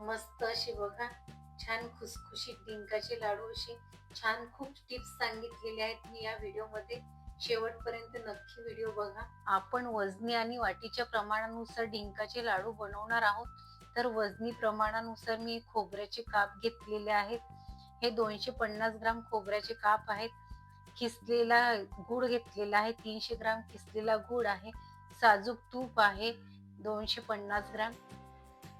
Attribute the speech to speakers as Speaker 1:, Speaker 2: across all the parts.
Speaker 1: मस्त अशी बघा. छान खुसखुशीत डिंकाचे लाडू असे छान खूप टिप्स सांगितलेले आहेत मी या व्हिडिओमध्ये शेवटपर्यंत नक्की व्हिडिओ बघा. आपण वजनी आणि वाटीच्या प्रमाणानुसार डिंकाचे लाडू बनवणार आहोत. तर वजनी प्रमाणानुसार मी खोबऱ्याचे काप घेतलेले आहेत. हे दोनशे पन्नास ग्राम खोबऱ्याचे काप आहेत. किसलेला गुळ घेतलेला आहे. तीनशे ग्राम किसलेला गुळ आहे. साजूक तूप आहे. दोनशे पन्नास ग्राम.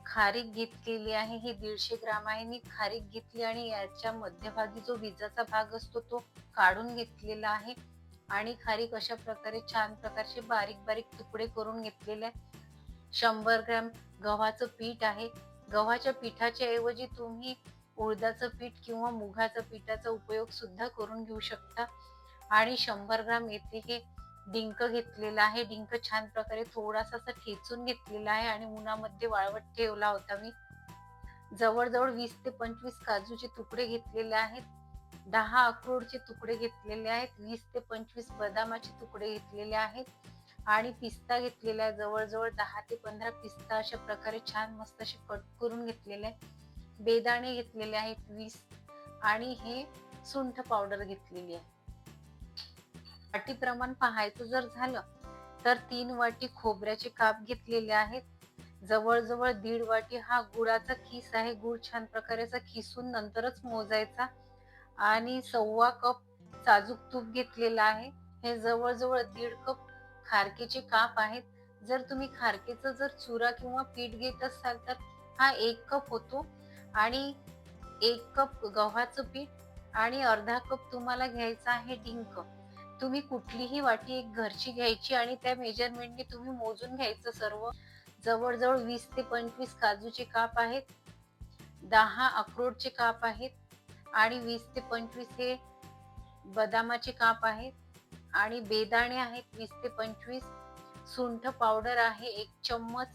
Speaker 1: खारीक घेतलेली आहे ही दीडशे ग्राम आहे. मी खारीक घेतली आणि याच्या मध्यभागी जो विजाचा भाग असतो तो काढून घेतलेला आहे. आणि खारीक अशा प्रकारे छान प्रकारचे बारीक बारीक तुकडे करून घेतलेले आहे शंभर ग्रॅम गव्हाचं पीठ आहे. गव्हाच्या पिठाच्या ऐवजी तुम्ही उडदाचं पीठ किंवा मुगाचं पिठाचा उपयोग सुद्धा करून घेऊ शकता. आणि शंभर ग्राम येथे हे डिंक घेतलेला आहे. डिंक छान प्रकारे थोडासा असा ठेचून घेतलेला आहे आणि उन्हामध्ये वाळवत ठेवला होता मी. जवळजवळ वीस ते पंचवीस काजूचे तुकडे घेतलेले आहेत. दहा अक्रोडचे तुकडे घेतलेले आहेत. वीस ते पंचवीस बदामाचे तुकडे घेतलेले आहेत. आणि पिस्ता घेतलेला आहे. जवळजवळ दहा ते पंधरा पिस्ता अशा प्रकारे छान मस्त असे कट करून घेतलेले आहे बेदाणे घेतलेले आहेत वीस. आणि हे सुंठ पावडर घेतलेली आहे. वाटी प्रमाण पाहायचं जर झालं तर तीन वाटी खोबऱ्याचे काप घेतलेले आहेत. जवळजवळ दीड वाटी हा गुळाचा खीस आहे. गुळ छान प्रकारेचा खिसून नंतरच मोजायचा. आणि सव्वा कप साजूक तूप घेतलेला आहे. हे जवळजवळ दीड कप खारकेचे काप आहेत. जर तुम्ही खारकेचं जर चुरा किंवा पीठ घेत असाल तर हा एक कप होतो. आणि एक कप गव्हाचं पीठ आणि अर्धा कप तुम्हाला घ्यायचा आहे डिंक. तुम्ही कुठलीही वाटी एक घरची घ्यायची आणि त्या मेजरमेंटने तुम्ही मोजून घ्यायचं सर्व. जवळजवळ वीस ते पंचवीस काजूचे काप आहेत. दहा अक्रोडचे काप आहेत. आणि वीस ते पंचवीस हे बदामाचे काप आहेत. आणि बेदाणे आहेत वीस ते पंचवीस. सुंठ पावडर आहे एक चम्मच.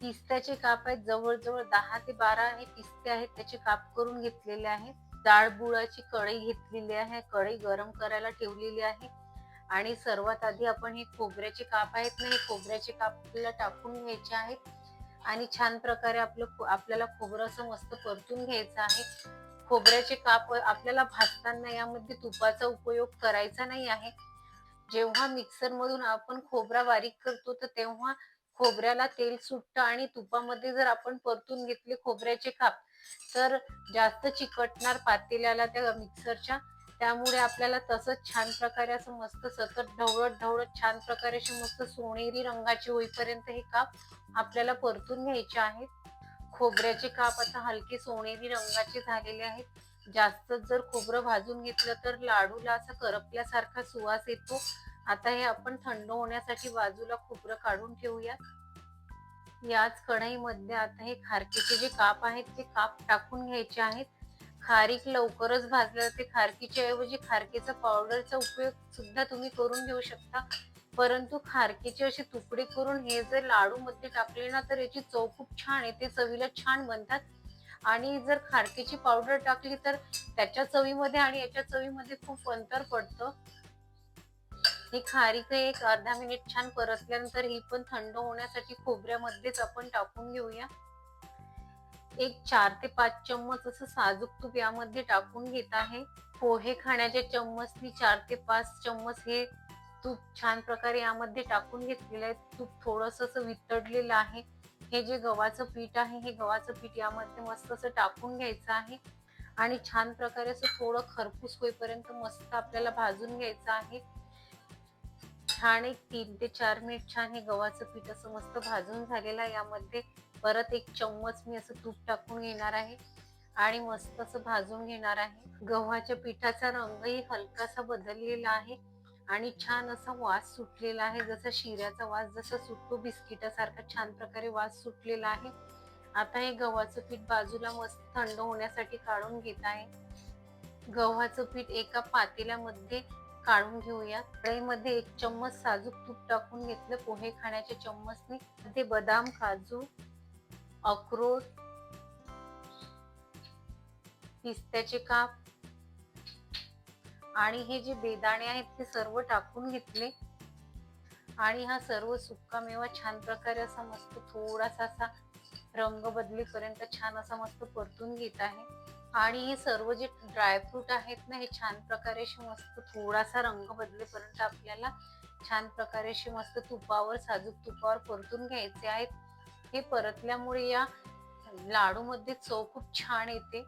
Speaker 1: पिस्त्याचे काप आहेत जवळजवळ दहा ते बारा हे पिस्ते आहेत. त्याचे काप करून घेतलेले आहेत. डाळ बुळाची कढई घेतलेली आहे कढई गरम करायला ठेवलेली आहे. आणि सर्वात आधी आपण हे खोबऱ्याचे काप आहेत ना हे खोबऱ्याचे काप आपल्याला टाकून घ्यायचे आहेत. आणि छान प्रकारे आपलं आपल्याला खोबरं असं मस्त परतून घ्यायचं आहे. खोबऱ्याचे काप आपल्याला भाजताना यामध्ये तुपाचा उपयोग करायचा नाही आहे. जेव्हा मिक्सर मधून आपण खोबरा बारीक करतो तर तेव्हा खोबऱ्याला तेल सुटतं आणि तुपामध्ये जर आपण परतून घेतले खोबऱ्याचे काप तर जास्त चिकटणार पातेल्याला त्या मिक्सरच्या त्यामुळे आपल्याला तसंच छान प्रकारे असं मस्त सतत ढवळत ढवळत छान प्रकारे अशी मस्त सोनेरी रंगाची होईपर्यंत हे काप आपल्याला परतून घ्यायचे आहेत. खोबऱ्याचे काप आता हलके सोनेरी रंगाचे झालेले आहेत. जास्त जर खोबरं भाजून घेतलं तर लाडूला असा करपल्यासारखा सुवास येतो. आता हे आपण थंड होण्यासाठी बाजूला खोबरं काढून ठेवूया याच कढईमध्ये आता हे खारकीचे जे काप आहेत ते काप टाकून घ्यायचे आहेत. खारीक लवकरच भाजलं ते खारकीच्या ऐवजी खारकीचा पावडरचा उपयोग सुद्धा तुम्ही करून घेऊ शकता. परंतु खारकीचे असे तुकडे करून हे जर लाडू मध्ये टाकले ना तर याची चव खूप छान येते चवीला छान बनतात. आणि जर खारकीची पावडर टाकली तर त्याच्या चवीमध्ये आणि याच्या चवीमध्ये खूप अंतर पडतं. ही खारीक एक अर्धा मिनिट छान परतल्यानंतर ही पण थंड होण्यासाठी खोबऱ्यामध्येच आपण टाकून घेऊया. एक चार ते पाच चम्मच असं साजूक तूप यामध्ये टाकून घेत आहे. पोहे खाण्याच्या चम्मचनी चार ते पाच चम्मच हे तूप छान प्रकारे यामध्ये टाकून घेतलेलं आहे. तूप थोडस असं वितळलेलं आहे. हे जे गव्हाचं पीठ आहे हे गव्हाचं पीठ यामध्ये मस्त असं टाकून घ्यायचं आहे. आणि छान प्रकारे असं थोडं खरपूस होईपर्यंत मस्त आपल्याला भाजून घ्यायचं आहे. छान एक तीन ते चार मिनिट छान हे गव्हाचं पीठ असं मस्त भाजून झालेलं आहे. यामध्ये परत एक चम्मच मी असं तूप टाकून घेणार आहे आणि मस्त असं भाजून घेणार आहे. गव्हाच्या पिठाचा रंगही हलकासा बदललेला आहे आणि छान असा वास सुटलेला आहे. जसा शिऱ्याचा वास जसा सुटतो बिस्किटासारखा छान प्रकारे वास सुटलेला आहे. आता हे गव्हाचं पीठ बाजूला मस्त थंड होण्यासाठी काढून घेत आहे. गव्हाचं पीठ एका पातेल्यामध्ये काढून घेऊया कढईमध्ये एक चम्मच साजूक तूप टाकून घेतलं. पोहे खाण्याच्या चम्मचने ते बदाम काजू अक्रोड पिस्त्याचे काप आणि हे जे बेदाणे आहेत ते सर्व टाकून घेतले. आणि हा सर्व सुक्का मेवा छान प्रकारे असा मस्त थोडासा असा रंग बदलीपर्यंत छान असा मस्त परतून घेत आहे. आणि हे सर्व जे ड्रायफ्रूट आहेत ना हे छान प्रकारे अशी मस्त थोडासा रंग बदलेपर्यंत आपल्याला छान प्रकारे अशी मस्त तुपावर साजूक तुपावर परतून घ्यायचे आहेत. हे परतल्यामुळे या लाडू मध्ये चव खूप छान येते.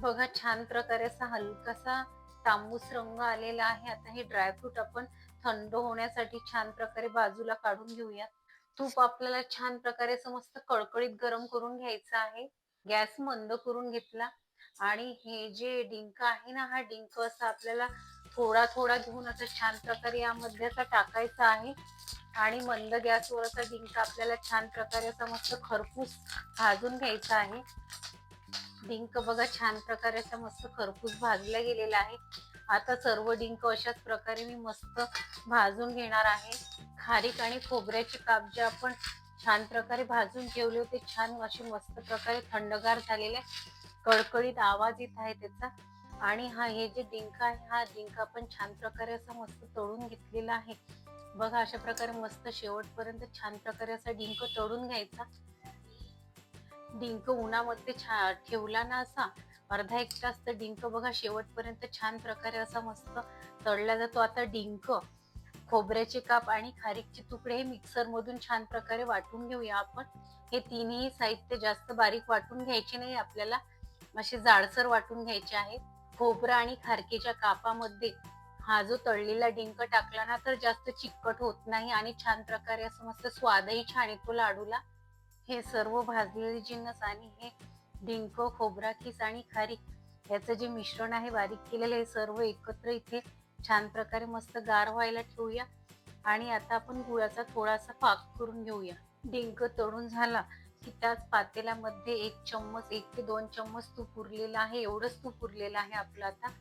Speaker 1: बघा छान प्रकारे असा हलकासा तांबूस रंग आलेला आहे. आता हे ड्रायफ्रूट आपण थंड होण्यासाठी छान प्रकारे बाजूला काढून घेऊया. तूप आपल्याला छान प्रकारे असं मस्त कळकळीत गरम करून घ्यायचं आहे. गॅस मंद करून घेतला. आणि हे जे डिंक आहे ना हा डिंक असा आपल्याला थोडा थोडा घेऊन असं छान प्रकारे यामध्ये असा टाकायचा आहे. आणि मंद गॅसवर असा डिंक आपल्याला छान प्रकारे असा मस्त खरपूस भाजून घ्यायचा आहे. डिंक बघा छान प्रकारे असा मस्त खरपूस भाजला गेलेला आहे. आता सर्व डिंक अशाच प्रकारे मी मस्त भाजून घेणार आहे. खारीक आणि खोबऱ्याची काप जे आपण छान प्रकारे भाजून ठेवले होते. छान असे मस्त प्रकारे थंडगार झालेले कडकडीत आवाज येत आहे त्याचा. आणि हा हे जे डिंक आहे हा डिंक पण छान प्रकारे असा मस्त तळून घेतलेला आहे. बघा अशा प्रकारे मस्त शेवटपर्यंत छान प्रकारे असा डिंक तळून घ्यायचा. डिंक उन्हामध्ये छा ठेवला ना असा अर्धा एक तास तर डिंक बघा शेवटपर्यंत छान प्रकारे असा मस्त तळला जातो. आता डिंक खोबऱ्याचे काप आणि खारीकचे तुकडे हे मिक्सर मधून छान प्रकारे वाटून घेऊया आपण. हे तिन्ही साहित्य जास्त बारीक वाटून घ्यायचे नाही आपल्याला असे जाडसर वाटून घ्यायचे आहेत. खोबरा आणि खारकेच्या कापामध्ये हा जो तळलेला डिंक टाकला ना तर जास्त चिकट होत नाही आणि छान प्रकारे असं मस्त स्वादही छान येतो लाडूला. हे सर्व भाजलेले जिन्नस आणि हे डिंक खोबरा खिस आणि खारीक याचं जे मिश्रण आहे बारीक केलेलं हे सर्व एकत्र इथे छान प्रकारे मस्त गार व्हायला ठेवूया. आणि आता आपण गुळाचा थोडासा पाक करून घेऊया. डिंक तळून झाला की त्याच पातेल्यामध्ये एक चम्मच एक ते दोन चम्मच तूप उरलेला आहे. एवढंच तूप उरलेलं आहे आपलं आता.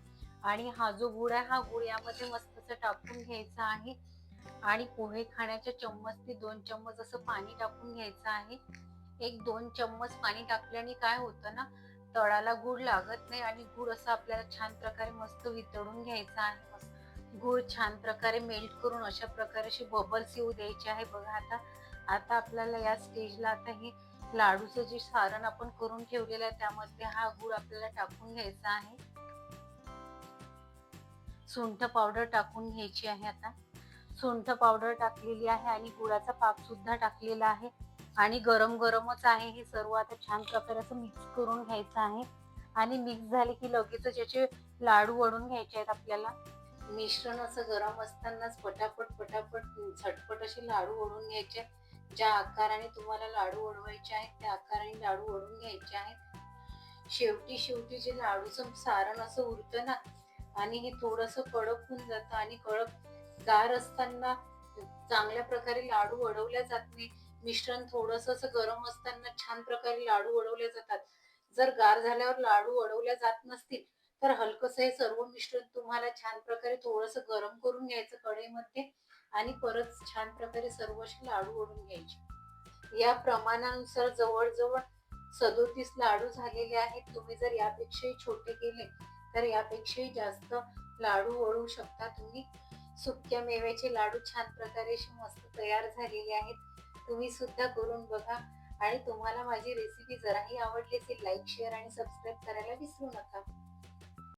Speaker 1: आणि हा जो गुळ आहे हा गुळ यामध्ये मस्त असं टाकून घ्यायचा आहे. आणि पोहे खाण्याच्या चम्मच ते दोन चम्मच असं पाणी टाकून घ्यायचं आहे. एक दोन चम्मच पाणी टाकल्याने काय होतं ना तळाला गुळ लागत नाही आणि गुळ असं आपल्याला छान प्रकारे मस्त वितळून घ्यायचा आहे. गूळ छान प्रकारे मेल्ट करून अशा प्रकारे असे बबल्स येऊ द्यायचे आहे. बघा आता आता आपल्याला या स्टेजला आता हे लाडूचं जे सारण आपण करून ठेवलेलं आहे त्यामध्ये हा गूळ आपल्याला टाकून घ्यायचा आहे. सुंठ पावडर टाकून घ्यायची आहे आता. सुंठ पावडर टाकलेली आहे आणि गुळाचा पाक सुद्धा टाकलेला आहे. आणि गरम गरमच आहे हे सर्व आता छान प्रकारे असं मिक्स करून घ्यायचं आहे. आणि मिक्स झाले की लगेच याचे लाडू वळून घ्यायचे आहेत आपल्याला. मिश्रण असं गरम असतानाच पटापट पटापट झटपट असे लाडू ओढून घ्यायचे. ज्या आकाराने तुम्हाला लाडू वळवायचे आहेत त्या आकाराने लाडू ओढून घ्यायचे आहेत. शेवटी शेवटी जे लाडूचं सारण असं उरतं ना आणि हे थोडस कडक होऊन जातं आणि कडक गार असताना चांगल्या प्रकारे लाडू वडवल्या जात नाही. मिश्रण थोडस असं गरम असताना छान प्रकारे लाडू वडवले जातात. जर गार झाल्यावर लाडू ओढवल्या जात नसतील तर हलकस हे सर्व मिश्रण तुम्हाला छान प्रकारे थोडस गरम करून घ्यायचं कढईमध्ये आणि परत छान प्रकारे सर्व असे लाडू ओढून घ्यायचे. या प्रमाणानुसार जवळजवळ सदोतीस लाडू झालेले आहेत. तुम्ही जर यापेक्षाही छोटे केले तर यापेक्षाही जास्त लाडू ओळू शकता. तुम्ही सुक्या मेव्याचे लाडू छान प्रकारे मस्त तयार झालेले आहेत. तुम्ही सुद्धा करून बघा. आणि तुम्हाला माझी रेसिपी जराही आवडली असेल लाईक शेअर आणि सबस्क्राईब करायला विसरू नका.